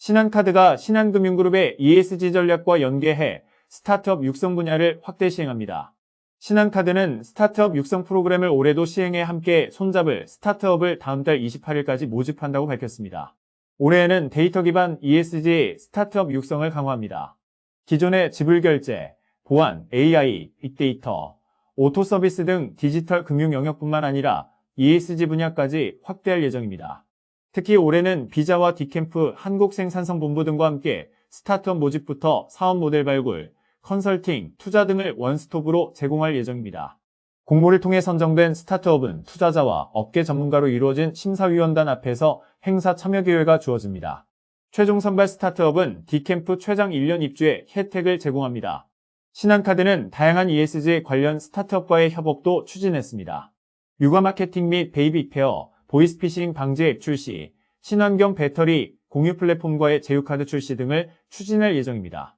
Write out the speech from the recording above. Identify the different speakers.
Speaker 1: 신한카드가 신한금융그룹의 ESG 전략과 연계해 스타트업 육성 분야를 확대 시행합니다. 신한카드는 스타트업 육성 프로그램을 올해도 시행해 함께 손잡을 스타트업을 다음 달 28일까지 모집한다고 밝혔습니다. 올해에는 데이터 기반 ESG 스타트업 육성을 강화합니다. 기존의 지불결제, 보안, AI, 빅데이터, 오토 서비스 등 디지털 금융 영역뿐만 아니라 ESG 분야까지 확대할 예정입니다. 특히 올해는 비자와 디캠프 한국생산성본부 등과 함께 스타트업 모집부터 사업 모델 발굴, 컨설팅, 투자 등을 원스톱으로 제공할 예정입니다. 공모를 통해 선정된 스타트업은 투자자와 업계 전문가로 이루어진 심사위원단 앞에서 행사 참여 기회가 주어집니다. 최종 선발 스타트업은 디캠프 최장 1년 입주에 혜택을 제공합니다. 신한카드는 다양한 ESG 관련 스타트업과의 협업도 추진했습니다. 육아 마케팅 및 베이비 페어, 보이스피싱 방지 앱 출시, 친환경 배터리 공유 플랫폼과의 제휴카드 출시 등을 추진할 예정입니다.